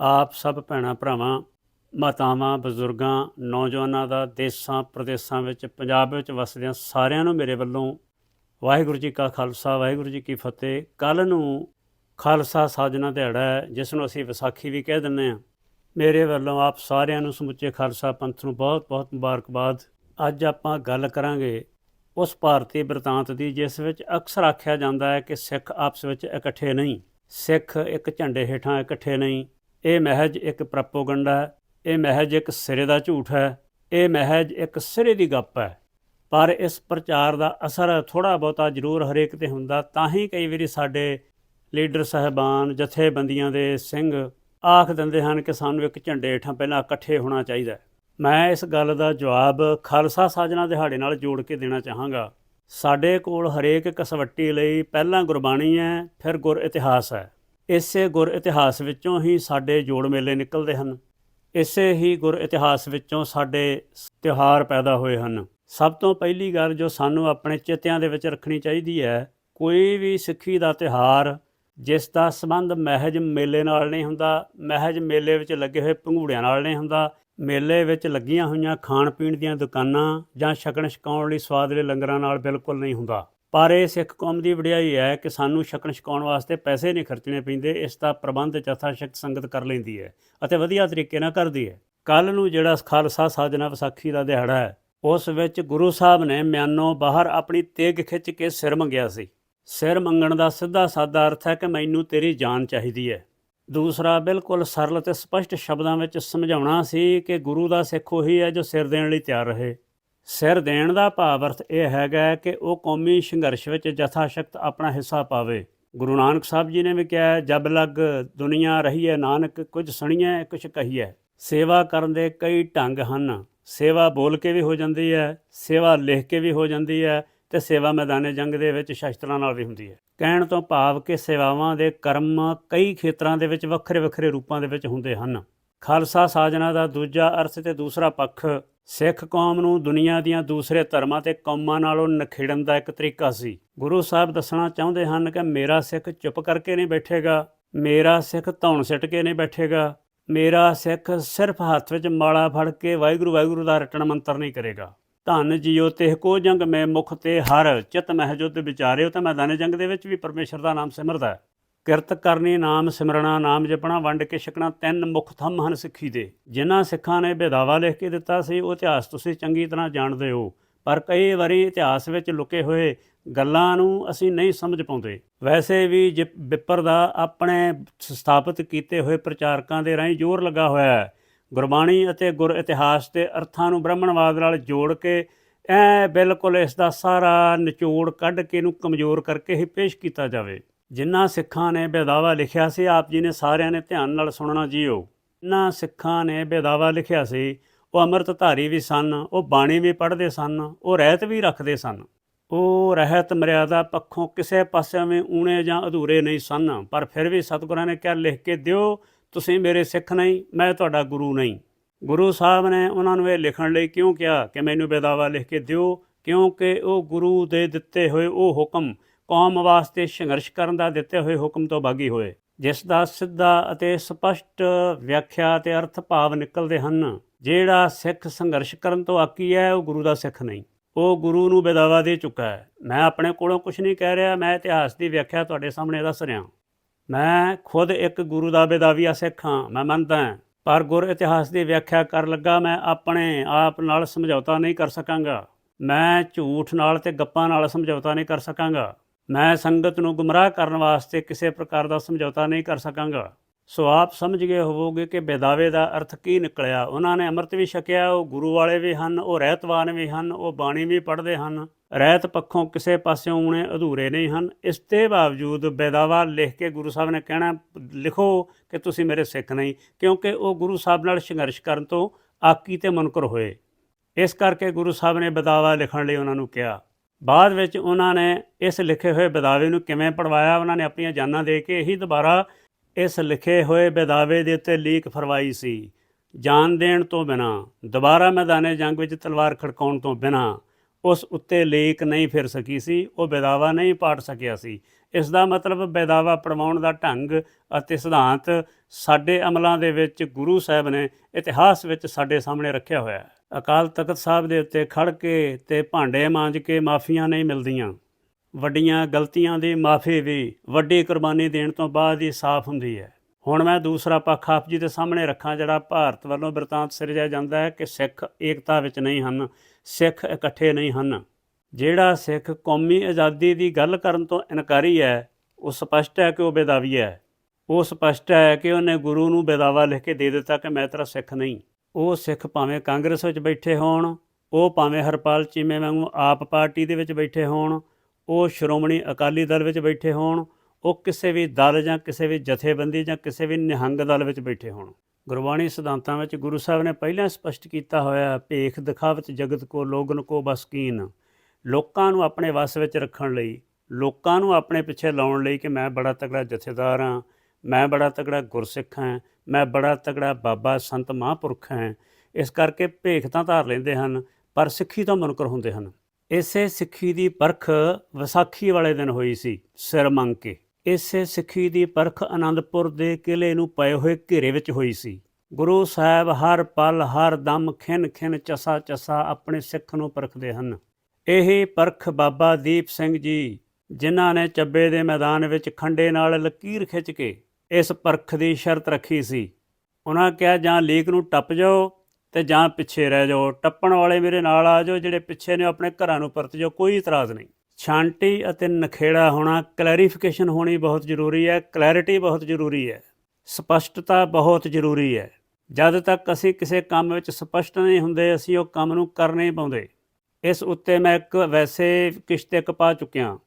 ਆਪ ਸਭ ਭੈਣਾਂ ਭਰਾਵਾਂ, ਮਾਤਾਵਾਂ, ਬਜ਼ੁਰਗਾਂ, ਨੌਜਵਾਨਾਂ ਦਾ ਦੇਸਾਂ ਪ੍ਰਦੇਸਾਂ ਵਿੱਚ, ਪੰਜਾਬ ਵਿੱਚ ਵਸਦਿਆਂ ਸਾਰਿਆਂ ਨੂੰ ਮੇਰੇ ਵੱਲੋਂ ਵਾਹਿਗੁਰੂ ਜੀ ਕਾ ਖਾਲਸਾ, ਵਾਹਿਗੁਰੂ ਜੀ ਕੀ ਫਤਿਹ। ਕੱਲ ਨੂੰ ਖਾਲਸਾ ਸਾਜਨਾ ਦਿਹਾੜਾ ਹੈ, ਜਿਸ ਨੂੰ ਅਸੀਂ ਵਿਸਾਖੀ ਵੀ ਕਹਿ ਦਿੰਦੇ ਹਾਂ। ਮੇਰੇ ਵੱਲੋਂ ਆਪ ਸਾਰਿਆਂ ਨੂੰ ਸਮੁੱਚੇ ਖਾਲਸਾ ਪੰਥ ਨੂੰ ਬਹੁਤ-ਬਹੁਤ ਮੁਬਾਰਕਬਾਦ। ਅੱਜ ਆਪਾਂ ਗੱਲ ਕਰਾਂਗੇ ਉਸ ਭਾਰਤੀ ਬ੍ਰਿਤਾਂਤ ਦੀ, ਜਿਸ ਵਿੱਚ ਅਕਸਰ ਆਖਿਆ ਜਾਂਦਾ ਹੈ ਕਿ ਸਿੱਖ ਆਪਸ ਵਿੱਚ ਇਕੱਠੇ ਨਹੀਂ। ਸਿੱਖ ਇੱਕ ਝੰਡੇ ਹੇਠਾਂ ਇਕੱਠੇ ਨਹੀਂ। ਇਹ ਮਹਿਜ ਇੱਕ ਪ੍ਰਪੋਗੰਡਾ ਹੈ, ਇਹ ਮਹਿਜ ਇੱਕ ਸਿਰੇ ਦਾ ਝੂਠ ਹੈ, ਇਹ ਮਹਿਜ ਇੱਕ ਸਿਰੇ ਦੀ ਗੱਪ ਹੈ। ਪਰ ਇਸ ਪ੍ਰਚਾਰ ਦਾ ਅਸਰ ਥੋੜਾ ਬਹੁਤਾ ਜ਼ਰੂਰ ਹਰੇਕ ਤੇ ਹੁੰਦਾ, ਤਾਂ ਹੀ ਕਈ ਵਾਰੀ ਸਾਡੇ ਲੀਡਰ ਸਹਿਬਾਨ, ਜਥੇਬੰਦੀਆਂ ਦੇ ਸਿੰਘ ਆਖ ਦਿੰਦੇ ਹਨ ਕਿ ਸਾਨੂੰ ਇੱਕ ਝੰਡੇ ਹੇਠਾਂ ਪਹਿਲਾਂ ਇਕੱਠੇ ਹੋਣਾ ਚਾਹੀਦਾ ਹੈ। ਮੈਂ ਇਸ ਗੱਲ ਦਾ ਜਵਾਬ ਖਾਲਸਾ ਸਾਜਨਾ ਦਿਹਾੜੇ ਨਾਲ ਜੋੜ ਕੇ ਦੇਣਾ ਚਾਹਾਂਗਾ। ਸਾਡੇ ਕੋਲ ਹਰੇਕ ਕਸਵੱਟੀ ਲਈ ਪਹਿਲਾਂ ਗੁਰਬਾਣੀ ਹੈ, ਫਿਰ ਗੁਰ ਇਤਿਹਾਸ ਹੈ। ਇਸੇ ਗੁਰ ਇਤਿਹਾਸ ਵਿੱਚੋਂ ਹੀ ਸਾਡੇ ਜੋੜ ਮੇਲੇ ਨਿਕਲਦੇ ਹਨ। ਇਸੇ ਹੀ ਗੁਰ ਇਤਿਹਾਸ ਵਿੱਚੋਂ ਸਾਡੇ ਤਿਉਹਾਰ ਪੈਦਾ ਹੋਏ ਹਨ। ਸਭ ਤੋਂ ਪਹਿਲੀ ਗੱਲ ਜੋ ਸਾਨੂੰ ਆਪਣੇ ਚਿੱਤਿਆਂ ਦੇ ਵਿੱਚ ਰੱਖਣੀ ਚਾਹੀਦੀ ਹੈ, ਕੋਈ ਵੀ ਸਿੱਖੀ ਦਾ ਤਿਉਹਾਰ ਜਿਸ ਦਾ ਸੰਬੰਧ ਮਹਿਜ ਮੇਲੇ ਨਾਲ ਨਹੀਂ ਹੁੰਦਾ, ਮਹਿਜ ਮੇਲੇ ਵਿੱਚ ਲੱਗੇ ਹੋਏ ਪੰਘੂੜਿਆਂ ਨਾਲ ਨਹੀਂ ਹੁੰਦਾ, ਮੇਲੇ ਵਿੱਚ ਲੱਗੀਆਂ ਹੋਈਆਂ ਖਾਣ ਪੀਣ ਦੀਆਂ ਦੁਕਾਨਾਂ ਜਾਂ ਛਕਣ ਛਕਾਉਣ ਲਈ ਸਵਾਦਲੇ ਲੰਗਰਾਂ ਨਾਲ ਬਿਲਕੁਲ ਨਹੀਂ ਹੁੰਦਾ। ਪਰ ਇਹ ਸਿੱਖ ਕੌਮ ਦੀ ਵਡਿਆਈ ਹੈ ਕਿ ਸਾਨੂੰ ਛਕਣ ਛਕਾਉਣ ਵਾਸਤੇ ਪੈਸੇ ਨਹੀਂ ਖਰਚਣੇ ਪੈਂਦੇ, ਇਸ ਦਾ ਪ੍ਰਬੰਧ ਜਥਾ ਸ਼ਕਤ ਸੰਗਤ ਕਰ ਲੈਂਦੀ ਹੈ ਅਤੇ ਵਧੀਆ ਤਰੀਕੇ ਨਾਲ ਕਰਦੀ ਹੈ। ਕੱਲ ਨੂੰ ਜਿਹੜਾ ਖਾਲਸਾ ਸਾਜਨਾ ਵਿਸਾਖੀ ਦਾ ਦਿਹਾੜਾ ਹੈ, ਉਸ ਵਿੱਚ ਗੁਰੂ ਸਾਹਿਬ ਨੇ ਮਿਆਨੋਂ ਬਾਹਰ ਆਪਣੀ ਤੇਗ ਖਿੱਚ ਕੇ ਸਿਰ ਮੰਗਿਆ ਸੀ। ਸਿਰ ਮੰਗਣ ਦਾ ਸਿੱਧਾ ਸਾਦਾ ਅਰਥ ਹੈ ਕਿ ਮੈਨੂੰ ਤੇਰੀ ਜਾਨ ਚਾਹੀਦੀ ਹੈ। ਦੂਸਰਾ ਬਿਲਕੁਲ ਸਰਲ ਤੇ ਸਪਸ਼ਟ ਸ਼ਬਦਾਂ ਵਿੱਚ ਸਮਝਾਉਣਾ ਸੀ ਕਿ ਗੁਰੂ ਦਾ ਸਿੱਖ ਉਹੀ ਹੈ ਜੋ ਸਿਰ ਦੇਣ ਲਈ ਤਿਆਰ ਰਹੇ। ਸਿਰ ਦੇਣ ਦਾ ਭਾਵ ਅਰਥ ਇਹ ਹੈਗਾ ਕਿ ਉਹ ਕੌਮੀ ਸੰਘਰਸ਼ ਵਿੱਚ ਜਥਾ ਸ਼ਕਤ ਆਪਣਾ ਹਿੱਸਾ ਪਾਵੇ। ਗੁਰੂ ਨਾਨਕ ਸਾਹਿਬ ਜੀ ਨੇ ਵੀ ਕਿਹਾ ਜਬ ਲਗ ਦੁਨੀਆ ਰਹੀ ਹੈ ਨਾਨਕ, ਕੁਝ ਸੁਣੀਐ ਕੁਝ ਕਹੀਐ। ਸੇਵਾ ਕਰਨ ਦੇ ਕਈ ਢੰਗ ਹਨ। ਸੇਵਾ ਬੋਲ ਕੇ ਵੀ ਹੋ ਜਾਂਦੀ ਹੈ, ਸੇਵਾ ਲਿਖ ਕੇ ਵੀ ਹੋ ਜਾਂਦੀ ਹੈ ਤੇ ਸੇਵਾ ਮੈਦਾਨੇ ਜੰਗ ਦੇ ਵਿੱਚ ਸ਼ਸਤਰਾਂ ਨਾਲ ਵੀ ਹੁੰਦੀ ਹੈ। ਕਹਿਣ ਤੋਂ ਭਾਵ ਕਿ ਸੇਵਾਵਾਂ ਦੇ ਕਰਮ ਕਈ ਖੇਤਰਾਂ ਦੇ ਵਿੱਚ ਵੱਖਰੇ ਵੱਖਰੇ ਰੂਪਾਂ ਦੇ ਵਿੱਚ ਹੁੰਦੇ ਹਨ। ਖਾਲਸਾ ਸਾਜਨਾ ਦਾ ਦੂਜਾ ਅਰਥ ਤੇ ਦੂਸਰਾ ਪੱਖ। ਸਿੱਖ ਕੌਮ ਨੂੰ ਦੁਨੀਆ ਦੀਆਂ ਦੂਸਰੇ ਧਰਮਾਂ ਤੇ ਕੌਮਾਂ ਨਾਲੋਂ ਨਖੇੜਨ ਦਾ ਇੱਕ ਤਰੀਕਾ ਸੀ। ਗੁਰੂ ਸਾਹਿਬ ਦੱਸਣਾ ਚਾਹੁੰਦੇ ਹਨ ਕਿ ਮੇਰਾ ਸਿੱਖ ਚੁੱਪ ਕਰਕੇ ਨਹੀਂ ਬੈਠੇਗਾ, ਮੇਰਾ ਸਿੱਖ ਧੌਣ ਸਿੱਟ ਕੇ ਨਹੀਂ ਬੈਠੇਗਾ, ਮੇਰਾ ਸਿੱਖ ਸਿਰਫ ਹੱਥ ਵਿੱਚ ਮਾਲਾ ਫੜ ਕੇ ਵਾਹਿਗੁਰੂ ਵਾਹਿਗੁਰੂ ਦਾ ਰਟਣ ਮੰਤਰ ਨਹੀਂ ਕਰੇਗਾ। ਧੰਨ ਜੀਓ ਤੇ ਕੋ ਜੰਗ ਮੈਂ ਮੁਖ ਤੇ ਹਰ ਚਿਤ ਮਹਿ ਜੁਦ ਵਿਚਾਰਿਓ ਤਾਂ ਮੈਦਾਨੇ ਜੰਗ ਦੇ ਵਿੱਚ ਵੀ ਪਰਮੇਸ਼ਰ ਦਾ ਨਾਮ ਸਿਮਰਦਾ ਹੈ। ਕਿਰਤ ਕਰਨੀ, ਨਾਮ ਸਿਮਰਣਾ, ਨਾਮ ਜਪਣਾ, ਵੰਡ ਕੇ ਛਕਣਾ, ਤਿੰਨ ਮੁੱਖ ਥੰਮ ਹਨ ਸਿੱਖੀ ਦੇ। ਜਿਨ੍ਹਾਂ ਸਿੱਖਾਂ ਨੇ ਬੇਦਾਵਾ ਲਿਖ ਕੇ ਦਿੱਤਾ ਸੀ, ਉਹ ਇਤਿਹਾਸ ਤੁਸੀਂ ਚੰਗੀ ਤਰ੍ਹਾਂ ਜਾਣਦੇ ਹੋ। ਪਰ ਕਈ ਵਾਰੀ ਇਤਿਹਾਸ ਵਿੱਚ ਲੁਕੇ ਹੋਏ ਗੱਲਾਂ ਨੂੰ ਅਸੀਂ ਨਹੀਂ ਸਮਝ ਪਾਉਂਦੇ। ਵੈਸੇ ਵੀ ਜਿ- ਵਿਪਰ ਦਾ ਆਪਣੇ ਸਥਾਪਿਤ ਕੀਤੇ ਹੋਏ ਪ੍ਰਚਾਰਕਾਂ ਦੇ ਰਾਹੀਂ ਜ਼ੋਰ ਲੱਗਾ ਹੋਇਆ ਹੈ। ਗੁਰਬਾਣੀ ਅਤੇ ਗੁਰ ਇਤਿਹਾਸ ਦੇ ਅਰਥਾਂ ਨੂੰ ਬ੍ਰਾਹਮਣਵਾਦ ਨਾਲ ਜੋੜ ਕੇ ਐ ਬਿਲਕੁਲ ਇਸ ਦਾ ਸਾਰਾ ਨਿਚੋੜ ਕੱਢ ਕੇ ਇਹਨੂੰ ਕਮਜ਼ੋਰ ਕਰਕੇ ਹੀ ਪੇਸ਼ ਕੀਤਾ ਜਾਵੇ। ਜਿਨ੍ਹਾਂ ਸਿੱਖਾਂ ਨੇ ਬੇਦਾਵਾ ਲਿਖਿਆ ਸੀ, ਆਪ ਜੀ ਨੇ ਸਾਰਿਆਂ ਨੇ ਧਿਆਨ ਨਾਲ ਸੁਣਨਾ ਜੀਓ। ਜਿਨ੍ਹਾਂ ਸਿੱਖਾਂ ਨੇ ਬੇਦਾਵਾ ਲਿਖਿਆ ਸੀ, ਉਹ ਅੰਮ੍ਰਿਤਧਾਰੀ ਵੀ ਸਨ, ਉਹ ਬਾਣੀ ਵੀ ਪੜ੍ਹਦੇ ਸਨ, ਉਹ ਰਹਿਤ ਵੀ ਰੱਖਦੇ ਸਨ। ਉਹ ਰਹਿਤ ਮਰਿਆਦਾ ਪੱਖੋਂ ਕਿਸੇ ਪਾਸੇ ਵੀ ਊਣੇ ਜਾਂ ਅਧੂਰੇ ਨਹੀਂ ਸਨ, ਪਰ ਫਿਰ ਵੀ ਸਤਿਗੁਰਾਂ ਨੇ ਕਿਹਾ, ਲਿਖ ਕੇ ਦਿਓ, ਤੁਸੀਂ ਮੇਰੇ ਸਿੱਖ ਨਹੀਂ, ਮੈਂ ਤੁਹਾਡਾ ਗੁਰੂ ਨਹੀਂ। ਗੁਰੂ ਸਾਹਿਬ ਨੇ ਉਹਨਾਂ ਨੂੰ ਇਹ ਲਿਖਣ ਲਈ ਕਿਉਂ ਕਿਹਾ ਕਿ ਮੈਨੂੰ ਬੇਦਾਵਾ ਲਿਖ ਕੇ ਦਿਓ, ਕਿਉਂਕਿ ਉਹ ਗੁਰੂ ਦੇ ਦਿੱਤੇ ਹੋਏ ਉਹ ਹੁਕਮ ਕੌਮ ਵਾਸਤੇ ਸੰਘਰਸ਼ ਕਰਨ ਦਾ ਦਿੱਤੇ ਹੋਏ ਹੁਕਮ ਤੋਂ ਬਾਗੀ ਹੋਏ। ਜਿਸ ਦਾ ਸਿੱਧਾ ਅਤੇ ਸਪਸ਼ਟ ਵਿਆਖਿਆ ਤੇ ਅਰਥ ਭਾਵ ਨਿਕਲਦੇ ਹਨ, ਜਿਹੜਾ ਸਿੱਖ ਸੰਘਰਸ਼ ਕਰਨ ਤੋਂ ਆਕੀ ਹੈ, ਉਹ ਗੁਰੂ ਦਾ ਸਿੱਖ ਨਹੀਂ। ਉਹ ਗੁਰੂ ਨੂੰ ਬੇਦਾਵਾ ਦੇ ਚੁੱਕਾ ਹੈ। ਮੈਂ ਆਪਣੇ ਕੋਲੋਂ ਕੁਝ ਨਹੀਂ ਕਹਿ ਰਿਹਾ, ਮੈਂ ਇਤਿਹਾਸ ਦੀ ਵਿਆਖਿਆ ਤੁਹਾਡੇ ਸਾਹਮਣੇ ਦੱਸ ਰਿਹਾ ਮੈਂ ਖੁਦ ਇੱਕ ਗੁਰੂ ਦਾ ਬੇਦਾਵੀਆ ਸਿੱਖ ਹਾਂ, ਮੈਂ ਮੰਨਦਾ ਹਾਂ। ਪਰ ਗੁਰ ਇਤਿਹਾਸ ਦੀ ਵਿਆਖਿਆ ਕਰਨ ਲੱਗਾ, ਮੈਂ ਆਪਣੇ ਆਪ ਨਾਲ ਸਮਝੌਤਾ ਨਹੀਂ ਕਰ ਸਕਾਂਗਾ। ਮੈਂ ਝੂਠ ਨਾਲ ਤੇ ਗੱਪਾਂ ਨਾਲ ਸਮਝੌਤਾ ਨਹੀਂ ਕਰ ਸਕਾਂਗਾ। ਮੈਂ ਸੰਗਤ ਨੂੰ ਗੁੰਮਰਾਹ ਕਰਨ ਵਾਸਤੇ ਕਿਸੇ ਪ੍ਰਕਾਰ ਦਾ ਸਮਝੌਤਾ ਨਹੀਂ ਕਰ ਸਕਾਂਗਾ। ਸੋ ਆਪ ਸਮਝ ਗਏ ਹੋਵੋਗੇ ਕਿ ਬੇਦਾਵੇ ਦਾ ਅਰਥ ਕੀ ਨਿਕਲਿਆ। ਉਹਨਾਂ ਨੇ ਅੰਮ੍ਰਿਤ ਵੀ ਛਕਿਆ, ਉਹ ਗੁਰੂ ਵਾਲੇ ਵੀ ਹਨ, ਉਹ ਰਹਿਤਵਾਨ ਵੀ ਹਨ, ਉਹ ਬਾਣੀ ਵੀ ਪੜ੍ਹਦੇ ਹਨ। ਰਹਿਤ ਪੱਖੋਂ ਕਿਸੇ ਪਾਸਿਓਂ ਊਣੇ ਅਧੂਰੇ ਨਹੀਂ ਹਨ। ਇਸ ਦੇ ਬਾਵਜੂਦ ਬੇਦਾਵਾ ਲਿਖ ਕੇ ਗੁਰੂ ਸਾਹਿਬ ਨੇ ਕਹਿਣਾ, ਲਿਖੋ ਕਿ ਤੁਸੀਂ ਮੇਰੇ ਸਿੱਖ ਨਹੀਂ, ਕਿਉਂਕਿ ਉਹ ਗੁਰੂ ਸਾਹਿਬ ਨਾਲ ਸੰਘਰਸ਼ ਕਰਨ ਤੋਂ ਆਕੀ ਤੇ ਮੁਨਕਰ ਹੋਏ। ਇਸ ਕਰਕੇ ਗੁਰੂ ਸਾਹਿਬ ਨੇ ਬੇਦਾਵਾ ਲਿਖਣ ਲਈ ਉਹਨਾਂ ਨੂੰ ਕਿਹਾ। ਬਾਅਦ ਵਿੱਚ ਉਹਨਾਂ ਨੇ ਇਸ ਲਿਖੇ ਹੋਏ ਬੇਦਾਵੇ ਨੂੰ ਕਿਵੇਂ ਪੜਵਾਇਆ ਉਹਨਾਂ ਨੇ ਆਪਣੀਆਂ ਜਾਨਾਂ ਦੇ ਕੇ ਇਹੀ ਦੁਬਾਰਾ ਇਸ ਲਿਖੇ ਹੋਏ ਬੇਦਾਵੇ ਦੇ ਉੱਤੇ ਲੀਕ ਫਰਵਾਈ ਸੀ। ਜਾਨ ਦੇਣ ਤੋਂ ਬਿਨਾ, ਦੁਬਾਰਾ ਮੈਦਾਨੇ ਜੰਗ ਵਿੱਚ ਤਲਵਾਰ ਖੜਕਾਉਣ ਤੋਂ ਬਿਨਾ, ਉਸ ਉੱਤੇ ਲੇਕ ਨਹੀਂ ਫਿਰ ਸਕੀ ਸੀ, ਉਹ ਬੇਦਾਵਾ ਨਹੀਂ ਪਾਟ ਸਕਿਆ ਸੀ। ਇਸ ਦਾ ਮਤਲਬ ਬੇਦਾਵਾ ਪੜਵਾਉਣ ਦਾ ਢੰਗ ਅਤੇ ਸਿਧਾਂਤ ਸਾਡੇ ਅਮਲਾਂ ਦੇ ਵਿੱਚ ਗੁਰੂ ਸਾਹਿਬ ਨੇ ਇਤਿਹਾਸ ਵਿੱਚ ਸਾਡੇ ਸਾਹਮਣੇ ਰੱਖਿਆ ਹੋਇਆ ਹੈ। ਅਕਾਲ ਤਖਤ ਸਾਹਿਬ ਦੇ ਉੱਤੇ ਖੜ ਕੇ ਤੇ ਭਾਂਡੇ ਮਾਂਜ ਕੇ ਮਾਫੀਆਂ ਨਹੀਂ ਮਿਲਦੀਆਂ। ਵੱਡੀਆਂ ਗਲਤੀਆਂ ਦੀ ਮਾਫੀ ਵੀ ਵੱਡੀ ਕੁਰਬਾਨੀ ਦੇਣ ਤੋਂ ਬਾਅਦ ਹੀ ਸਾਫ਼ ਹੁੰਦੀ ਹੈ। ਹੁਣ ਮੈਂ ਦੂਸਰਾ ਪੱਖ ਆਪ ਜੀ ਦੇ ਸਾਹਮਣੇ ਰੱਖਾਂ, ਜਿਹੜਾ ਭਾਰਤ ਵੱਲੋਂ ਬਰਤਾਂਤ ਸਿਰਜਿਆ ਜਾਂਦਾ ਹੈ ਕਿ ਸਿੱਖ ਏਕਤਾ ਵਿੱਚ ਨਹੀਂ ਹਨ, ਸਿੱਖ ਇਕੱਠੇ ਨਹੀਂ ਹਨ। ਜਿਹੜਾ ਸਿੱਖ ਕੌਮੀ ਆਜ਼ਾਦੀ ਦੀ ਗੱਲ ਕਰਨ ਤੋਂ ਇਨਕਾਰੀ ਹੈ, ਉਹ ਸਪਸ਼ਟ ਹੈ ਕਿ ਉਹ ਬੇਦਾਵੀ ਹੈ। ਉਹ ਸਪਸ਼ਟ ਹੈ ਕਿ ਉਹਨੇ ਗੁਰੂ ਨੂੰ ਬੇਦਾਵਾ ਲਿਖ ਕੇ ਦੇ ਦਿੱਤਾ ਕਿ ਮੈਂ ਤੇਰਾ ਸਿੱਖ ਨਹੀਂ। ਉਹ ਸਿੱਖ ਭਾਵੇਂ ਕਾਂਗਰਸ ਵਿੱਚ ਬੈਠੇ ਹੋਣ, ਉਹ ਭਾਵੇਂ ਹਰਪਾਲ ਚੀਮੇ ਵਾਂਗੂ ਆਪ ਪਾਰਟੀ ਦੇ ਵਿੱਚ ਬੈਠੇ ਹੋਣ, ਉਹ ਸ਼੍ਰੋਮਣੀ ਅਕਾਲੀ ਦਲ ਵਿੱਚ ਬੈਠੇ ਹੋਣ, ਉਹ ਕਿਸੇ ਵੀ ਦਲ ਜਾਂ ਕਿਸੇ ਵੀ ਜਥੇਬੰਦੀ ਜਾਂ ਕਿਸੇ ਵੀ ਨਿਹੰਗ ਦਲ ਵਿੱਚ ਬੈਠੇ ਹੋਣ। ਗੁਰਬਾਣੀ ਸਿਧਾਂਤਾਂ ਵਿੱਚ ਗੁਰੂ ਸਾਹਿਬ ਨੇ ਪਹਿਲਾਂ ਸਪਸ਼ਟ ਕੀਤਾ ਹੋਇਆ ਭੇਖ ਦਿਖਾਵਤ ਜਗਤ ਕੋ ਲੋਗਨ ਕੋ ਬਸਕੀਨ ਲੋਕਾਂ ਨੂੰ ਆਪਣੇ ਵਸ ਵਿੱਚ ਰੱਖਣ ਲਈ, ਲੋਕਾਂ ਨੂੰ ਆਪਣੇ ਪਿੱਛੇ ਲਾਉਣ ਲਈ ਕਿ ਮੈਂ ਬੜਾ ਤਗੜਾ ਜਥੇਦਾਰ ਹਾਂ ਮੈਂ ਬੜਾ ਤਗੜਾ ਗੁਰਸਿੱਖ ਹਾਂ, ਮੈਂ ਬੜਾ ਤਗੜਾ ਬਾਬਾ ਸੰਤ ਮਹਾਂਪੁਰਖ ਹਾਂ। ਇਸ ਕਰਕੇ ਭੇਖ ਤਾਂ ਧਾਰ ਲੈਂਦੇ ਹਨ, ਪਰ ਸਿੱਖੀ ਤੋਂ ਮੁਨਕਰ ਹੁੰਦੇ ਹਨ। ਇਸੇ ਸਿੱਖੀ ਦੀ ਪਰਖ ਵਿਸਾਖੀ ਵਾਲੇ ਦਿਨ ਹੋਈ ਸੀ, ਸਿਰ ਮੰਗ ਕੇ। ਇਸੇ ਸਿੱਖੀ ਦੀ ਪਰਖ ਆਨੰਦਪੁਰ ਦੇ ਕਿਲੇ ਨੂੰ ਪਏ ਹੋਏ ਘੇਰੇ ਵਿੱਚ ਹੋਈ ਸੀ। ਗੁਰੂ ਸਾਹਿਬ ਹਰ ਪਲ, ਹਰ ਦਮ ਖਿਨ ਖਿਨ, ਚਸਾ ਚਸਾ ਆਪਣੇ ਸਿੱਖ ਨੂੰ ਪਰਖਦੇ ਹਨ। ਇਹ ਪਰਖ ਬਾਬਾ ਦੀਪ ਸਿੰਘ ਜੀ, ਜਿਨ੍ਹਾਂ ਨੇ ਚੱਬੇ ਦੇ ਮੈਦਾਨ ਵਿੱਚ ਖੰਡੇ ਨਾਲ ਲਕੀਰ ਖਿੱਚ ਕੇ ਇਸ ਪਰਖ ਦੀ ਸ਼ਰਤ ਰੱਖੀ ਸੀ। ਉਹਨਾਂ ਕਿਹਾ, ਜਾਂ ਲੀਕ ਨੂੰ ਟੱਪ ਜਾਓ ਤੇ ਜਾਂ ਪਿੱਛੇ ਰਹਿ ਜਾਓ। ਟੱਪਣ ਵਾਲੇ ਮੇਰੇ ਨਾਲ ਆ ਜਾਓ, ਜਿਹੜੇ ਪਿੱਛੇ ਨੇ ਆਪਣੇ ਘਰਾਂ ਨੂੰ ਪਰਤ ਜਾਓ। ਕੋਈ ਇਤਰਾਜ਼ ਨਹੀਂ। ਛਾਂਟੀ ਅਤੇ ਨਖੇੜਾ ਹੋਣਾ ਕਲੈਰੀਫਿਕੇਸ਼ਨ ਹੋਣੀ ਬਹੁਤ ਜ਼ਰੂਰੀ ਹੈ। ਕਲੈਰਿਟੀ ਬਹੁਤ ਜ਼ਰੂਰੀ ਹੈ। ਸਪਸ਼ਟਤਾ ਬਹੁਤ ਜ਼ਰੂਰੀ ਹੈ। ਜਦ ਤੱਕ ਅਸੀਂ ਕਿਸੇ ਕੰਮ ਵਿੱਚ ਸਪਸ਼ਟ ਨਹੀਂ ਹੁੰਦੇ, ਅਸੀਂ ਉਹ ਕੰਮ ਨੂੰ ਕਰ ਨਹੀਂ ਪਾਉਂਦੇ। ਇਸ ਉੱਤੇ ਮੈਂ ਇੱਕ ਵੈਸੇ ਕਿਸ਼ਤ ਇੱਕ ਪਾ ਚੁੱਕਿਆ।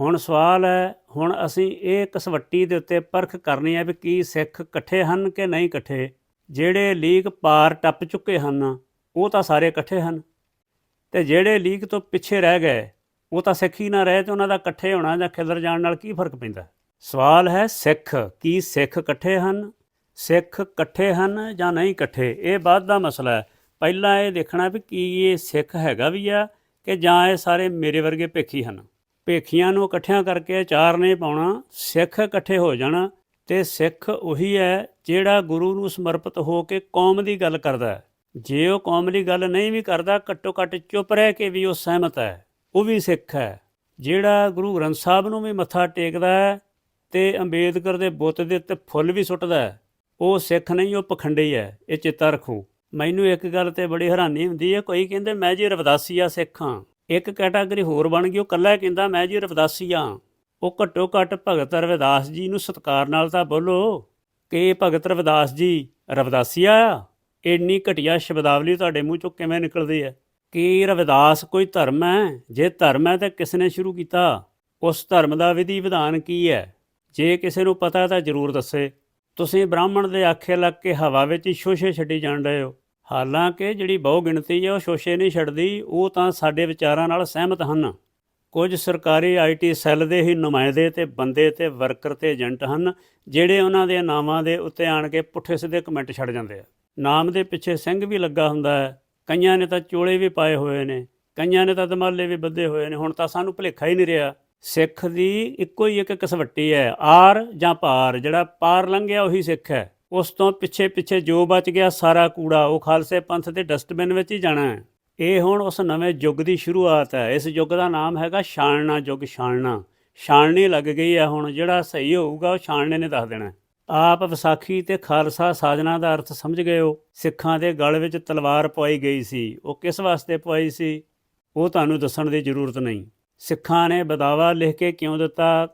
ਹੁਣ ਸਵਾਲ ਹੈ, ਹੁਣ ਅਸੀਂ ਇਹ ਕਸਵੱਟੀ ਦੇ ਉੱਤੇ ਪਰਖ ਕਰਨੀ ਹੈ ਵੀ ਕੀ ਸਿੱਖ ਇਕੱਠੇ ਹਨ ਕਿ ਨਹੀਂ ਇਕੱਠੇ? ਜਿਹੜੇ ਲੀਗ ਪਾਰ ਟੱਪ ਚੁੱਕੇ ਹਨ, ਉਹ ਤਾਂ ਸਾਰੇ ਇਕੱਠੇ ਹਨ। ਤੇ ਜਿਹੜੇ ਲੀਗ ਤੋਂ ਪਿੱਛੇ ਰਹਿ ਗਏ, ਉਹ ਤਾਂ ਸਿੱਖ ਹੀ ਨਾ ਰਹੇ ਤੇ ਉਹਨਾਂ ਦਾ ਇਕੱਠੇ ਹੋਣਾ ਜਾਂ ਖਿਲਰ ਜਾਣ ਨਾਲ ਕੀ ਫ਼ਰਕ ਪੈਂਦਾ? ਸਵਾਲ ਹੈ, ਸਿੱਖ ਕੀ ਸਿੱਖ ਇਕੱਠੇ ਹਨ? ਸਿੱਖ ਇਕੱਠੇ ਹਨ ਜਾਂ ਨਹੀਂ ਇਕੱਠੇ? ਇਹ ਬਾਅਦ ਦਾ ਮਸਲਾ ਹੈ। ਪਹਿਲਾਂ ਇਹ ਦੇਖਣਾ ਵੀ ਕੀ ਇਹ ਸਿੱਖ ਹੈਗਾ ਵੀ ਆ ਕਿ ਜਾਂ ਇਹ ਸਾਰੇ ਮੇਰੇ ਵਰਗੇ ਭੇਖੀ ਹਨ। ਭੇਖੀਆਂ ਨੂੰ ਇਕੱਠਿਆਂ ਕਰਕੇ ਅਚਾਰ ਨਹੀਂ ਪਾਉਣਾ, ਸਿੱਖ ਇਕੱਠੇ ਹੋ ਜਾਣਾ ਤੇ ਸਿੱਖ ਉਹੀ ਹੈ ਜਿਹੜਾ ਗੁਰੂ ਨੂੰ ਸਮਰਪਿਤ ਹੋ ਕੇ ਕੌਮ ਦੀ ਗੱਲ ਕਰਦਾ ਹੈ। ਜੇ ਉਹ ਕੌਮ ਦੀ ਗੱਲ ਨਹੀਂ ਵੀ ਕਰਦਾ, ਘੱਟੋ ਘੱਟ ਚੁੱਪ ਰਹਿ ਕੇ ਵੀ ਉਹ ਸਹਿਮਤ ਹੈ। ਉਹ ਵੀ ਸਿੱਖ ਹੈ। ਜਿਹੜਾ ਗੁਰੂ ਗ੍ਰੰਥ ਸਾਹਿਬ ਨੂੰ ਵੀ ਮੱਥਾ ਟੇਕਦਾ ਹੈ ਤੇ ਅੰਬੇਦਕਰ ਦੇ ਬੁੱਤ ਦੇ ਉੱਤੇ ਫੁੱਲ ਵੀ ਸੁੱਟਦਾ ਹੈ, ਉਹ ਸਿੱਖ ਨਹੀਂ, ਉਹ ਪਖੰਡੀ ਹੈ। ਇਹ ਚੇਤਾ ਰੱਖੋ। ਮੈਨੂੰ ਇੱਕ ਗੱਲ ਤੇ ਬੜੀ ਹੈਰਾਨੀ ਹੁੰਦੀ ਹੈ, ਕੋਈ ਕਹਿੰਦੇ, ਮੈਂ ਜੀ ਰਵਿਦਾਸੀ ਆ ਸਿੱਖ ਹਾਂ। ਇੱਕ ਕੈਟਾਗਰੀ ਹੋਰ ਬਣ ਗਈ, ਉਹ ਕੱਲਾ ਕਹਿੰਦਾ, ਮੈਂ ਜੀ ਰਵਦਾਸੀ ਆ ਉਹ ਘੱਟੋ ਘੱਟ ਭਗਤ ਰਵਿਦਾਸ ਜੀ ਨੂੰ ਸਤਿਕਾਰ ਨਾਲ ਤਾਂ ਬੋਲੋ। ਕਿ ਭਗਤ ਰਵਿਦਾਸ ਜੀ ਰਵਦਾਸੀਆ ਆ? ਇੰਨੀ ਘਟੀਆ ਸ਼ਬਦਾਵਲੀ ਤੁਹਾਡੇ ਮੂੰਹ ਚੋਂ ਕਿਵੇਂ ਨਿਕਲਦੀ ਹੈ? ਕਿ ਰਵਿਦਾਸ ਕੋਈ ਧਰਮ ਹੈ? ਜੇ ਧਰਮ ਹੈ ਤਾਂ ਕਿਸ ਨੇ ਸ਼ੁਰੂ ਕੀਤਾ? ਉਸ ਧਰਮ ਦਾ ਵਿਧੀ ਵਿਧਾਨ ਕੀ ਹੈ? ਜੇ ਕਿਸੇ ਨੂੰ ਪਤਾ ਤਾਂ ਜ਼ਰੂਰ ਦੱਸੇ। ਤੁਸੀਂ ਬ੍ਰਾਹਮਣ ਦੇ ਆਖੇ ਲੱਗ ਕੇ ਹਵਾ ਵਿੱਚ ਹੀ ਸ਼ੋਸ਼ੇ ਛੱਡੀ ਜਾਣ ਰਹੇ ਹੋ। ਹਾਲਾਂਕਿ ਜਿਹੜੀ ਬਹੁ ਗਿਣਤੀ ਹੈ ਉਹ ਸ਼ੋਸ਼ੇ ਨਹੀਂ ਛੱਡਦੀ, ਉਹ ਤਾਂ ਸਾਡੇ ਵਿਚਾਰਾਂ ਨਾਲ ਸਹਿਮਤ ਹਨ। ਕੁਝ ਸਰਕਾਰੀ ਆਈਟੀ ਸੈੱਲ ਦੇ ਹੀ ਨੁਮਾਇੰਦੇ ਤੇ ਬੰਦੇ ਤੇ ਵਰਕਰ ਤੇ ਏਜੰਟ ਹਨ, ਜਿਹੜੇ ਉਹਨਾਂ ਦੇ ਨਾਵਾਂ ਦੇ ਉੱਤੇ ਆਣ ਕੇ ਪੁੱਠੇ ਸਿੱਧੇ ਕਮੈਂਟ ਛੱਡ ਜਾਂਦੇ ਆ। ਨਾਮ ਦੇ ਪਿੱਛੇ ਸਿੰਘ ਵੀ ਲੱਗਾ ਹੁੰਦਾ ਹੈ। ਕਈਆਂ ਨੇ ਤਾਂ ਚੋਲੇ ਵੀ ਪਾਏ ਹੋਏ ਨੇ, ਕਈਆਂ ਨੇ ਤਾਂ ਦਮਾਲੇ ਵੀ ਬੱਧੇ ਹੋਏ ਨੇ, ਹੁਣ ਤਾਂ ਸਾਨੂੰ ਭੁਲੇਖਾ ਹੀ ਨਹੀਂ ਰਿਹਾ। ਸਿੱਖ ਦੀ ਇੱਕੋ ਹੀ ਇੱਕ ਕਸਵੱਟੀ ਹੈ, ਆਰ ਜਾਂ ਪਾਰ, ਜਿਹੜਾ ਪਾਰ ਲੰਘਿਆ ਉਹੀ ਸਿੱਖ ਹੈ। ਉਸ ਤੋਂ ਪਿੱਛੇ ਪਿੱਛੇ ਜੋ ਬਚ ਗਿਆ ਸਾਰਾ ਕੂੜਾ, ਉਹ ਖਾਲਸੇ ਪੰਥ ਦੇ ਡਸਟਬਿਨ ਵਿੱਚ ਹੀ ਜਾਣਾ ਹੈ। ਇਹ ਹੁਣ ਉਸ ਨਵੇਂ ਯੁੱਗ ਦੀ ਸ਼ੁਰੂਆਤ ਹੈ। ਇਸ ਯੁੱਗ ਦਾ ਨਾਮ ਹੈਗਾ ਛਾਣਨਾ ਯੁੱਗ, ਛਾਣਨਾ। ਛਾਣਨੀ ਲੱਗ ਗਈ ਹੈ ਹੁਣ, ਜਿਹੜਾ ਸਹੀ ਹੋਊਗਾ ਉਹ ਛਾਣਨੇ ਨੇ ਦੱਸ ਦੇਣਾ ਆਪ ਵਿਸਾਖੀ ਤੇ ਖਾਲਸਾ ਸਾਜਨਾ ਦਾ ਅਰਥ ਸਮਝ ਗਏ ਹੋ? ਸਿੱਖਾਂ ਦੇ ਗਲ ਵਿੱਚ ਤਲਵਾਰ ਪਵਾਈ ਗਈ ਸੀ। ਉਹ ਕਿਸ ਵਾਸਤੇ ਪਵਾਈ ਸੀ? ਉਹ ਤੁਹਾਨੂੰ ਦੱਸਣ ਦੀ ਜ਼ਰੂਰਤ ਨਹੀਂ। ਸਿੱਖਾਂ ਨੇ ਬਦਾਵਾ ਲਿਖ ਕੇ ਕਿਉਂ ਦਿੱਤਾ?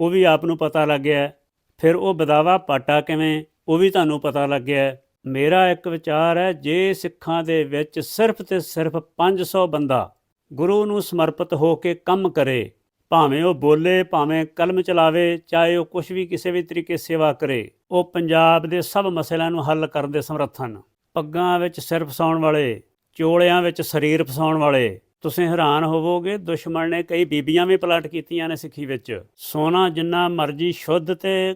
ਉਹ ਵੀ ਆਪ ਨੂੰ ਪਤਾ ਲੱਗ ਗਿਆ ਫਿਰ ਉਹ ਬਦਾਵਾ ਪਾਟਾ ਕਿਵੇਂ? ਉਹ ਵੀ ਤੁਹਾਨੂੰ ਪਤਾ ਲੱਗਿਆ ਮੇਰਾ ਇੱਕ ਵਿਚਾਰ ਹੈ, ਜੇ ਸਿੱਖਾਂ ਦੇ ਵਿੱਚ ਸਿਰਫ ਤੇ ਸਿਰਫ 500 ਬੰਦਾ ਗੁਰੂ ਨੂੰ ਸਮਰਪਿਤ ਹੋ ਕੇ ਕੰਮ ਕਰੇ, ਭਾਵੇਂ ਉਹ ਬੋਲੇ, ਭਾਵੇਂ ਕਲਮ ਚਲਾਵੇ, ਚਾਹੇ ਉਹ ਕੁਝ ਵੀ ਕਿਸੇ ਵੀ ਤਰੀਕੇ ਸੇਵਾ ਕਰੇ, ਉਹ ਪੰਜਾਬ ਦੇ ਸਭ ਮਸਲਿਆਂ ਨੂੰ ਹੱਲ ਕਰਨ ਦੇ ਸਮਰੱਥ ਹਨ। ਪੱਗਾਂ ਵਿੱਚ ਸਿਰ ਫਸਾਉਣ ਵਾਲੇ, ਚੋਲਿਆਂ ਵਿੱਚ ਸਰੀਰ ਫਸਾਉਣ ਵਾਲੇ, ਤੁਸੀਂ ਹੈਰਾਨ ਹੋਵੋਗੇ, ਦੁਸ਼ਮਣ ਨੇ ਕਈ ਬੀਬੀਆਂ ਵੀ ਪਲਟ ਕੀਤੀਆਂ ਨੇ ਸਿੱਖੀ ਵਿੱਚ। ਸੋਨਾ ਜਿੰਨਾ ਮਰਜ਼ੀ ਸ਼ੁੱਧ ਤੇ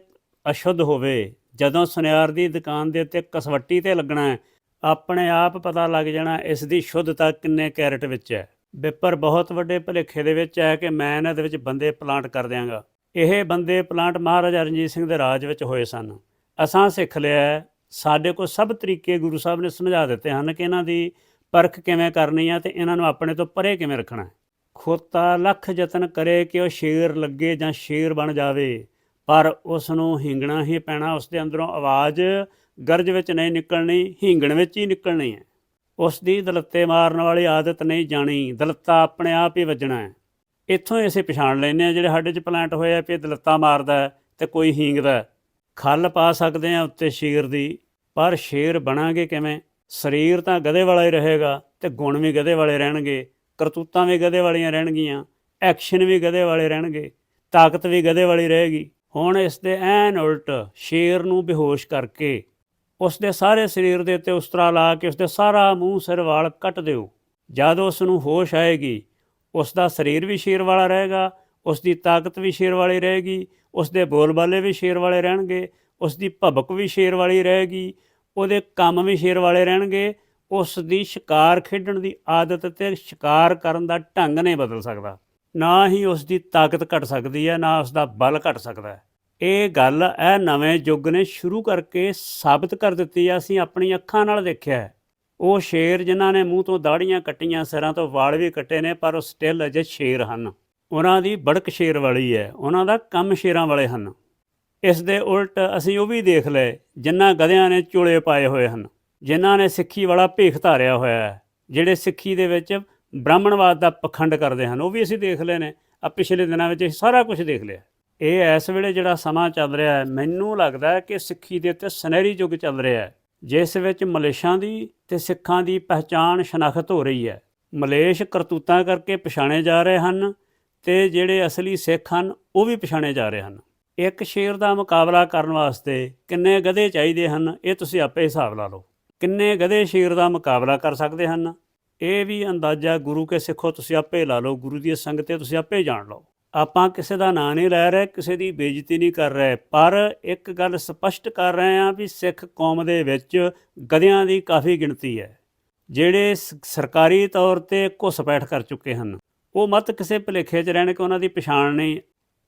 ਅਸ਼ੁੱਧ ਹੋਵੇ ਜਦੋਂ ਸੁਨਿਆਰ ਦੀ ਦੁਕਾਨ ਦੇ ਉੱਤੇ ਕਸਵੱਟੀ ਤੇ ਲੱਗਣਾ ਹੈ, ਆਪਣੇ ਆਪ ਪਤਾ ਲੱਗ ਜਾਣਾ ਇਸ ਦੀ ਸ਼ੁੱਧਤਾ ਕਿੰਨੇ ਕੈਰਟ ਵਿੱਚ ਹੈ। ਵਿਪਰ ਬਹੁਤ ਵੱਡੇ ਭੁਲੇਖੇ ਦੇ ਵਿੱਚ ਹੈ ਕਿ ਮੈਂ ਇਹਨਾਂ ਦੇ ਵਿੱਚ ਬੰਦੇ ਪਲਾਂਟ ਕਰ ਦਿਆਂਗਾ। ਇਹ ਬੰਦੇ ਪਲਾਂਟ ਮਹਾਰਾਜਾ ਰਣਜੀਤ ਸਿੰਘ ਦੇ ਰਾਜ ਵਿੱਚ ਹੋਏ ਸਨ। ਅਸਾਂ ਸਿੱਖ ਲਿਆ ਸਾਡੇ ਕੋਲ ਸਭ ਤਰੀਕੇ ਗੁਰੂ ਸਾਹਿਬ ਨੇ ਸਮਝਾ ਦਿੱਤੇ ਹਨ ਕਿ ਇਹਨਾਂ ਦੀ ਪਰਖ ਕਿਵੇਂ ਕਰਨੀ ਆ ਤੇ ਇਹਨਾਂ ਨੂੰ ਆਪਣੇ ਤੋਂ ਪਰੇ ਕਿਵੇਂ ਰੱਖਣਾ ਹੈ। ਖੋਤਾ ਲੱਖ ਯਤਨ ਕਰੇ ਕਿ ਉਹ ਸ਼ੇਰ ਲੱਗੇ ਜਾਂ ਸ਼ੇਰ ਬਣ ਜਾਵੇ। ਪਰ ਉਸ ਨੂੰ ਹਿੰਗਣਾ ਹੀ ਪੈਣਾ ਉਸ ਦੇ ਅੰਦਰੋਂ ਆਵਾਜ਼ ਗਰਜ ਵਿੱਚ ਨਹੀਂ ਨਿਕਲਣੀ, ਹਿੰਗਣ ਵਿੱਚ ਹੀ ਨਿਕਲਣੀ ਹੈ। ਉਸ ਦੀ ਦਲੱਤੇ ਮਾਰਨ ਵਾਲੀ ਆਦਤ ਨਹੀਂ ਜਾਣੀ, ਦਲੱਤਾ ਆਪਣੇ ਆਪ ਹੀ ਵੱਜਣਾ ਹੈ। ਇੱਥੋਂ ਹੀ ਅਸੀਂ ਪਛਾਣ ਲੈਂਦੇ ਆ ਜਿਹੜੇ ਸਾਡੇ 'ਚ ਪਲਾਂਟ ਹੋਏ ਆ ਵੀ ਦਲੱਤਾ ਮਾਰਦਾ ਹੈ ਤੇ ਕੋਈ ਹੀਂਗਦਾ ਖੱਲ ਪਾ ਸਕਦੇ ਆ ਉੱਤੇ ਸ਼ੇਰ ਦੀ, ਪਰ ਸ਼ੇਰ ਬਣਾਂਗੇ ਕਿਵੇਂ? ਸਰੀਰ ਤਾਂ ਗਧੇ ਵਾਲਾ ਹੀ ਰਹੇਗਾ ਤੇ ਗੁਣ ਵੀ ਗਧੇ ਵਾਲੇ ਰਹਿਣਗੇ, ਕਰਤੂਤਾਂ ਵੀ ਗਧੇ ਵਾਲੀਆਂ ਰਹਿਣਗੀਆਂ, ਐਕਸ਼ਨ ਵੀ ਗਧੇ ਵਾਲੇ ਰਹਿਣਗੇ, ਤਾਕਤ ਵੀ ਗਧੇ ਵਾਲੀ ਰਹੇਗੀ। ਹੁਣ ਇਸ ਦੇ ਐਨ ਉਲਟ ਸ਼ੇਰ ਨੂੰ ਬੇਹੋਸ਼ ਕਰਕੇ ਉਸ ਦੇ ਸਾਰੇ ਸਰੀਰ ਦੇ ਉੱਤੇ ਉਸਤਰਾ ਲਾ ਕੇ ਉਸ ਦੇ ਸਾਰਾ ਮੂੰਹ ਸਿਰ ਵਾਲ ਕੱਟ ਦਿਓ। ਜਦ ਉਸ ਨੂੰ ਹੋਸ਼ ਆਏਗੀ, ਉਸ ਦਾ ਸਰੀਰ ਵੀ ਸ਼ੇਰ ਵਾਲਾ ਰਹੇਗਾ, ਉਸ ਦੀ ਤਾਕਤ ਵੀ ਸ਼ੇਰ ਵਾਲੀ ਰਹੇਗੀ, ਉਸ ਦੇ ਬੋਲਬਾਲੇ ਵੀ ਸ਼ੇਰ ਵਾਲੇ ਰਹਿਣਗੇ, ਉਸ ਦੀ ਭਬਕ ਵੀ ਸ਼ੇਰ ਵਾਲੀ ਰਹੇਗੀ, ਉਹਦੇ ਕੰਮ ਵੀ ਸ਼ੇਰ ਵਾਲੇ ਰਹਿਣਗੇ, ਉਸ ਦੀ ਸ਼ਿਕਾਰ ਖੇਡਣ ਦੀ ਆਦਤ ਤੇ ਸ਼ਿਕਾਰ ਕਰਨ ਦਾ ਢੰਗ ਨਹੀਂ ਬਦਲ ਸਕਦਾ। ਨਾ ਹੀ ਉਸ ਦੀ ਤਾਕਤ ਘਟ ਸਕਦੀ ਹੈ, ਨਾ ਉਸ ਦਾ ਬਲ ਘਟ ਸਕਦਾ ਹੈ। ਇਹ ਗੱਲ, ਇਹ ਨਵੇਂ ਯੁੱਗ ਨੇ ਸ਼ੁਰੂ ਕਰਕੇ ਸਾਬਤ ਕਰ ਦਿੱਤੀ ਹੈ ਅਸੀਂ ਆਪਣੀ ਅੱਖਾਂ ਨਾਲ ਦੇਖਿਆ ਹੈ। ਉਹ ਸ਼ੇਰ ਜਿਨ੍ਹਾਂ ਨੇ ਮੂੰਹ ਤੋਂ ਦਾੜੀਆਂ ਕੱਟੀਆਂ, ਸਿਰਾਂ ਤੋਂ ਵਾਲ ਵੀ ਕੱਟੇ ਨੇ, ਪਰ ਉਹ ਸਟਿਲ ਅਜੇ ਸ਼ੇਰ ਹਨ। ਉਹਨਾਂ ਦੀ ਬੜਕ ਸ਼ੇਰ ਵਾਲੀ ਹੈ, ਉਹਨਾਂ ਦਾ ਕੰਮ ਸ਼ੇਰਾਂ ਵਾਲੇ ਹਨ। ਇਸ ਦੇ ਉਲਟ ਅਸੀਂ ਉਹ ਵੀ ਦੇਖ ਲਏ, ਜਿਨ੍ਹਾਂ ਗਧਿਆਂ ਨੇ ਚੋਲੇ ਪਾਏ ਹੋਏ ਹਨ, ਜਿਨ੍ਹਾਂ ਨੇ ਸਿੱਖੀ ਵਾਲਾ ਭੇਖ ਧਾਰਿਆ ਹੋਇਆ ਹੈ, ਜਿਹੜੇ ਸਿੱਖੀ ਦੇ ਵਿੱਚ ਬ੍ਰਾਹਮਣਵਾਦ ਦਾ ਪਖੰਡ ਕਰਦੇ ਹਨ, ਉਹ ਵੀ ਅਸੀਂ ਦੇਖ ਲਏ ਨੇ। ਆ ਪਿਛਲੇ ਦਿਨਾਂ ਵਿੱਚ ਅਸੀਂ ਸਾਰਾ ਕੁਝ ਦੇਖ ਲਿਆ। ਇਹ ਇਸ ਵੇਲੇ ਜਿਹੜਾ ਸਮਾਂ ਚੱਲ ਰਿਹਾ ਹੈ, ਮੈਨੂੰ ਲੱਗਦਾ ਹੈ ਕਿ ਸਿੱਖੀ ਦੇ ਉੱਤੇ ਸੁਨਹਿਰੀ ਯੁੱਗ ਚੱਲ ਰਿਹਾ ਹੈ, ਜਿਸ ਵਿੱਚ ਮਲੇਸ਼ਾਂ ਦੀ ਤੇ ਸਿੱਖਾਂ ਦੀ ਪਹਿਚਾਣ ਸ਼ਨਾਖਤ ਹੋ ਰਹੀ ਹੈ। ਮਲੇਸ਼ ਕਰਤੂਤਾਂ ਕਰਕੇ ਪਛਾਣੇ ਜਾ ਰਹੇ ਹਨ ਤੇ ਜਿਹੜੇ ਅਸਲੀ ਸਿੱਖ ਹਨ, ਉਹ ਵੀ ਪਛਾਣੇ ਜਾ ਰਹੇ ਹਨ। ਇੱਕ ਸ਼ੇਰ ਦਾ ਮੁਕਾਬਲਾ ਕਰਨ ਵਾਸਤੇ ਕਿੰਨੇ ਗਧੇ ਚਾਹੀਦੇ ਹਨ, ਇਹ ਤੁਸੀਂ ਆਪੇ ਹਿਸਾਬ ਲਾ ਲਓ। ਕਿੰਨੇ ਗਧੇ ਸ਼ੇਰ ਦਾ ਮੁਕਾਬਲਾ ਕਰ ਸਕਦੇ ਹਨ? ਇਹ ਵੀ ਅੰਦਾਜ਼ਾ ਗੁਰੂ ਕੇ ਸਿੱਖੋ, ਤੁਸੀਂ ਆਪੇ ਲਾ ਲਓ, ਗੁਰੂ ਦੀ ਸੰਗਤ ਤੇ ਤੁਸੀਂ ਆਪੇ ਜਾਣ ਲਓ। ਆਪਾਂ ਕਿਸੇ ਦਾ ਨਾਂ ਨਹੀਂ ਲੈ ਰਹੇ, ਕਿਸੇ ਦੀ ਬੇਇੱਜ਼ਤੀ ਨਹੀਂ ਕਰ ਰਹੇ, ਪਰ ਇੱਕ ਗੱਲ ਸਪਸ਼ਟ ਕਰ ਰਹੇ ਹਾਂ ਵੀ ਸਿੱਖ ਕੌਮ ਦੇ ਵਿੱਚ ਗਧਿਆਂ ਦੀ ਕਾਫੀ ਗਿਣਤੀ ਹੈ, ਜਿਹੜੇ ਸ- ਸਰਕਾਰੀ ਤੌਰ ਤੇ ਘੁਸਪੈਠ ਕਰ ਚੁੱਕੇ ਹਨ। ਉਹ ਮਤ ਕਿਸੇ ਭੁਲੇਖੇ 'ਚ ਰਹਿਣ ਕਿ ਉਹਨਾਂ ਦੀ ਪਛਾਣ ਨਹੀਂ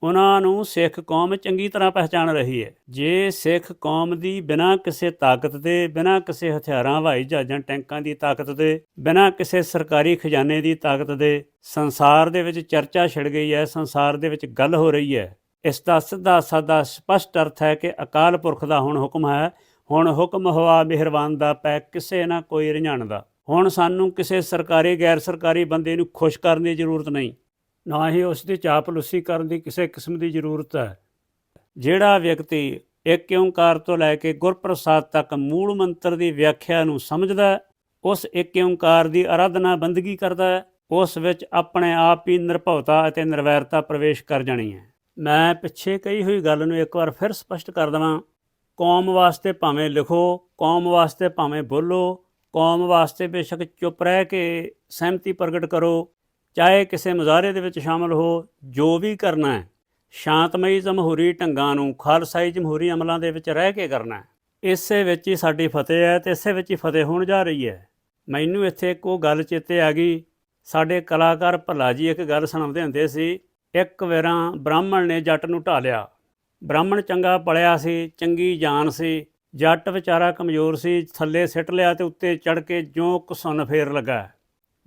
ਉਹਨਾਂ ਨੂੰ ਸਿੱਖ ਕੌਮ ਚੰਗੀ ਤਰ੍ਹਾਂ ਪਹਿਚਾਨ ਰਹੀ ਹੈ। ਜੇ ਸਿੱਖ ਕੌਮ ਦੀ ਬਿਨਾਂ ਕਿਸੇ ਤਾਕਤ ਦੇ, ਬਿਨਾਂ ਕਿਸੇ ਹਥਿਆਰਾਂ ਹਵਾਈ ਜਹਾਜ਼ਾਂ ਟੈਂਕਾਂ ਦੀ ਤਾਕਤ ਦੇ, ਬਿਨਾਂ ਕਿਸੇ ਸਰਕਾਰੀ ਖਜ਼ਾਨੇ ਦੀ ਤਾਕਤ ਦੇ ਸੰਸਾਰ ਦੇ ਵਿੱਚ ਚਰਚਾ ਛਿੜ ਗਈ ਹੈ, ਸੰਸਾਰ ਦੇ ਵਿੱਚ ਗੱਲ ਹੋ ਰਹੀ ਹੈ। ਇਸ ਦਾ ਸਿੱਧਾ ਸਾਦਾ ਸਪਸ਼ਟ ਅਰਥ ਹੈ ਕਿ ਅਕਾਲ ਪੁਰਖ ਦਾ ਹੁਣ ਹੁਕਮ ਹੈ, ਹੁਣ ਹੁਕਮ ਹਵਾ ਮਿਹਰਬਾਨ ਦਾ, ਪੈ ਕਿਸੇ ਨਾ ਕੋਈ ਰੁਝਾਨ ਦਾ। ਹੁਣ ਸਾਨੂੰ ਕਿਸੇ ਸਰਕਾਰੀ ਗੈਰ ਸਰਕਾਰੀ ਬੰਦੇ ਨੂੰ ਖੁਸ਼ ਕਰਨ ਦੀ ਜ਼ਰੂਰਤ ਨਹੀਂ। ਨਾ ਹੀ ਉਸ ਦੀ ਚਾਪਲੂਸੀ ਕਰਨ ਦੀ ਕਿਸੇ ਕਿਸਮ ਦੀ ਜ਼ਰੂਰਤ ਹੈ। ਜਿਹੜਾ ਵਿਅਕਤੀ ਇੱਕ ਓੰਕਾਰ ਤੋਂ ਲੈ ਕੇ ਗੁਰਪ੍ਰਸਾਦ ਤੱਕ ਮੂਲ ਮੰਤਰ ਦੀ ਵਿਆਖਿਆ ਨੂੰ ਸਮਝਦਾ ਉਸ ਇੱਕ ਓੰਕਾਰ ਦੀ ਆਰਾਧਨਾ ਬੰਦਗੀ ਕਰਦਾ ਹੈ, ਉਸ ਵਿੱਚ ਆਪਣੇ ਆਪ ਹੀ ਨਿਰਭਉਤਾ ਅਤੇ ਨਿਰਵੈਰਤਾ ਪ੍ਰਵੇਸ਼ ਕਰ ਜਾਣੀ ਹੈ। ਮੈਂ ਪਿੱਛੇ ਕਹੀ ਹੋਈ ਗੱਲ ਨੂੰ ਇੱਕ ਵਾਰ ਫਿਰ ਸਪਸ਼ਟ ਕਰ ਦਵਾਂ। ਕੌਮ ਵਾਸਤੇ ਭਾਵੇਂ ਲਿਖੋ, ਕੌਮ ਵਾਸਤੇ ਭਾਵੇਂ ਬੋਲੋ, ਕੌਮ ਵਾਸਤੇ ਬੇਸ਼ੱਕ ਚੁੱਪ ਰਹਿ ਕੇ ਸਹਿਮਤੀ ਪ੍ਰਗਟ ਕਰੋ। ਚਾਹੇ ਕਿਸੇ ਮੁਜ਼ਾਹਰੇ ਦੇ ਵਿੱਚ ਸ਼ਾਮਲ ਹੋ, ਜੋ ਵੀ ਕਰਨਾ ਹੈ, ਸ਼ਾਂਤਮਈ ਜਮਹੂਰੀ ਢੰਗਾਂ ਨੂੰ ਖਾਲਸਾਈ ਜਮਹੂਰੀ ਅਮਲਾਂ ਦੇ ਵਿੱਚ ਰਹਿ ਕੇ ਕਰਨਾ ਹੈ। ਇਸੇ ਵਿੱਚ ਹੀ ਸਾਡੀ ਫਤਿਹ ਹੈ ਤੇ ਇਸੇ ਵਿੱਚ ਹੀ ਫਤਿਹ ਹੋਣ ਜਾ ਰਹੀ ਹੈ। ਮੈਨੂੰ ਇੱਥੇ ਇੱਕ ਉਹ ਗੱਲ ਚੇਤੇ ਆ ਗਈ। ਸਾਡੇ ਕਲਾਕਾਰ ਭੱਲਾ ਜੀ ਇੱਕ ਗੱਲ ਸੁਣਾਉਂਦੇ ਹੁੰਦੇ ਸੀ, ਇੱਕ ਵੇਰਾਂ ਬ੍ਰਾਹਮਣ ਨੇ ਜੱਟ ਨੂੰ ਢਾ ਲਿਆ। ਬ੍ਰਾਹਮਣ ਚੰਗਾ ਪੜਿਆ ਸੀ, ਚੰਗੀ ਜਾਨ ਸੀ, ਜੱਟ ਵਿਚਾਰਾ ਕਮਜ਼ੋਰ ਸੀ, ਥੱਲੇ ਸਿੱਟ ਲਿਆ ਤੇ ਉੱਤੇ ਚੜ ਕੇ ਜੋ ਘਸੁੰਨ ਫੇਰ ਲੱਗਾ।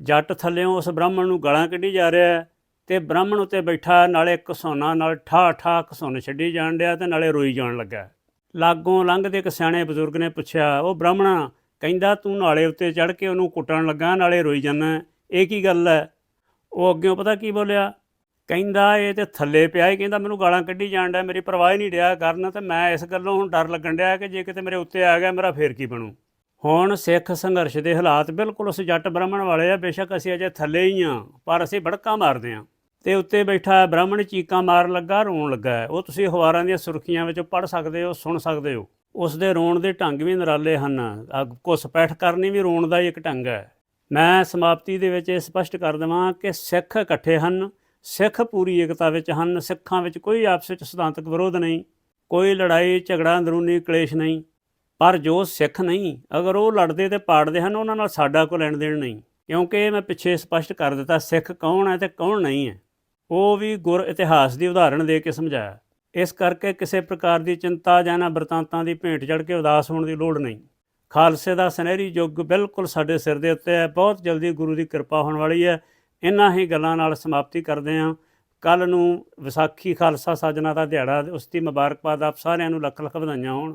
ਜੱਟ ਥੱਲਿਓਂ ਉਸ ਬ੍ਰਾਹਮਣ ਨੂੰ ਗਾਲਾਂ ਕੱਢੀ ਜਾ ਰਿਹਾ ਹੈ ਤੇ ਬ੍ਰਾਹਮਣ ਉੱਤੇ ਬੈਠਾ ਨਾਲੇ ਘਸੋਨਾ ਨਾਲ ਠਾ ਠਾ ਘਸੁੰਨ ਛੱਡੀ ਜਾਣ ਡਿਆ ਤੇ ਨਾਲੇ ਰੋਈ ਜਾਣ ਲੱਗਾ ਲਾਗੋਂ ਲੰਘਦੇ ਇੱਕ ਸਿਆਣੇ ਬਜ਼ੁਰਗ ਨੇ ਪੁੱਛਿਆ, ਉਹ ਬ੍ਰਾਹਮਣਾ, ਕਹਿੰਦਾ ਤੂੰ ਨਾਲੇ ਉੱਤੇ ਚੜ ਕੇ ਉਹਨੂੰ ਕੁੱਟਣ ਲੱਗਾ, ਨਾਲੇ ਰੋਈ ਜਾਂਦਾ ਇਹ ਕੀ ਗੱਲ ਹੈ? ਉਹ ਅੱਗਿਓਂ ਪਤਾ ਕੀ ਬੋਲਿਆ, ਕਹਿੰਦਾ ਇਹ ਤੇ ਥੱਲੇ ਪਿਆ ਹੀ ਕਹਿੰਦਾ ਮੈਨੂੰ ਗਾਲਾਂ ਕੱਢੀ ਜਾਣ ਡਿਆ, ਮੇਰੀ ਪਰਵਾਹ ਹੀ ਨਹੀਂ ਰਿਹਾ ਕਰਨ ਤੇ ਮੈਂ ਇਸ ਗੱਲੋਂ ਹੁਣ ਡਰ ਲੱਗਣ ਡਿਆ ਕਿ ਜੇ ਕਿਤੇ ਮੇਰੇ ਉੱਤੇ ਆ ਗਿਆ, ਮੇਰਾ ਫੇਰ ਕੀ ਬਣੂ? ਹੁਣ ਸਿੱਖ ਸੰਘਰਸ਼ ਦੇ ਹਾਲਾਤ ਬਿਲਕੁਲ ਉਸ ਜੱਟ ਬ੍ਰਾਹਮਣ ਵਾਲੇ ਆ, ਬੇਸ਼ੱਕ ਅਸੀਂ ਅਜੇ ਥੱਲੇ ਹੀ ਆ, ਪਰ ਅਸੀਂ ਭੜਕਾਂ ਮਾਰਦੇ ਆ। ਤੇ ਉੱਤੇ ਬੈਠਾ ਬ੍ਰਾਹਮਣ ਚੀਕਾਂ ਮਾਰਨ ਲੱਗਾ, ਰੋਣ ਲੱਗਾ ਹੈ। ਉਹ ਤੁਸੀਂ ਅਖਬਾਰਾਂ ਦੀਆਂ ਸੁਰਖੀਆਂ ਵਿੱਚੋਂ ਪੜ੍ਹ ਸਕਦੇ ਹੋ, ਸੁਣ ਸਕਦੇ ਹੋ। ਉਸ ਦੇ ਰੋਣ ਦੇ ਢੰਗ ਵੀ ਨਿਰਾਲੇ ਹਨ। ਘੁਸਪੈਠ ਕਰਨੀ ਵੀ ਰੋਣ ਦਾ ਹੀ ਇੱਕ ਢੰਗ ਹੈ। ਮੈਂ ਸਮਾਪਤੀ ਦੇ ਵਿੱਚ ਇਹ ਸਪਸ਼ਟ ਕਰ ਦਵਾਂ ਕਿ ਸਿੱਖ ਇਕੱਠੇ ਹਨ, ਸਿੱਖ ਪੂਰੀ ਏਕਤਾ ਵਿੱਚ ਹਨ, ਸਿੱਖਾਂ ਵਿੱਚ ਕੋਈ ਆਪਸ ਵਿੱਚ ਸਿਧਾਂਤਕ ਵਿਰੋਧ ਨਹੀਂ, ਕੋਈ ਲੜਾਈ, ਝਗੜਾ, ਅੰਦਰੂਨੀ ਕਲੇਸ਼ ਨਹੀਂ। ਪਰ ਜੋ ਸਿੱਖ ਨਹੀਂ, ਅਗਰ ਉਹ ਲੜਦੇ ਤੇ ਪਾੜਦੇ ਹਨ, ਉਹਨਾਂ ਨਾਲ ਸਾਡਾ ਕੋਈ ਲੈਣ ਦੇਣ ਨਹੀਂ। ਕਿਉਂਕਿ ਮੈਂ ਪਿੱਛੇ ਸਪਸ਼ਟ ਕਰ ਦਿੱਤਾ, ਸਿੱਖ ਕੌਣ ਹੈ ਤੇ ਕੌਣ ਨਹੀਂ ਹੈ। ਉਹ ਵੀ ਗੁਰ ਇਤਿਹਾਸ ਦੀ ਉਦਾਹਰਣ ਦੇ ਕੇ ਸਮਝਾਇਆ। ਇਸ ਕਰਕੇ ਕਿਸੇ ਪ੍ਰਕਾਰ ਦੀ ਚਿੰਤਾ ਜਾਂ ਨਾ ਬਰਤਾਂਤਾਂ ਦੀ ਭੇਂਟ ਚੜ ਕੇ ਉਦਾਸ ਹੋਣ ਦੀ ਲੋੜ ਨਹੀਂ। ਖਾਲਸੇ ਦਾ ਸੁਨਹਿਰੀ ਯੁੱਗ ਬਿਲਕੁਲ ਸਾਡੇ ਸਿਰ ਦੇ ਉੱਤੇ ਹੈ, ਬਹੁਤ ਜਲਦੀ ਗੁਰੂ ਦੀ ਕਿਰਪਾ ਹੋਣ ਵਾਲੀ ਹੈ। ਇਹਨਾਂ ਹੀ ਗੱਲਾਂ ਨਾਲ ਸਮਾਪਤੀ ਕਰਦੇ ਹਾਂ। ਕੱਲ ਨੂੰ ਵਿਸਾਖੀ ਖਾਲਸਾ ਸਾਜਨਾ ਦਾ ਦਿਹਾੜਾ, ਉਸ ਦੀ ਮੁਬਾਰਕਬਾਦ ਆਪ ਸਾਰਿਆਂ ਨੂੰ ਲੱਖ ਲੱਖ ਵਧਾਈਆਂ ਹੋਣ।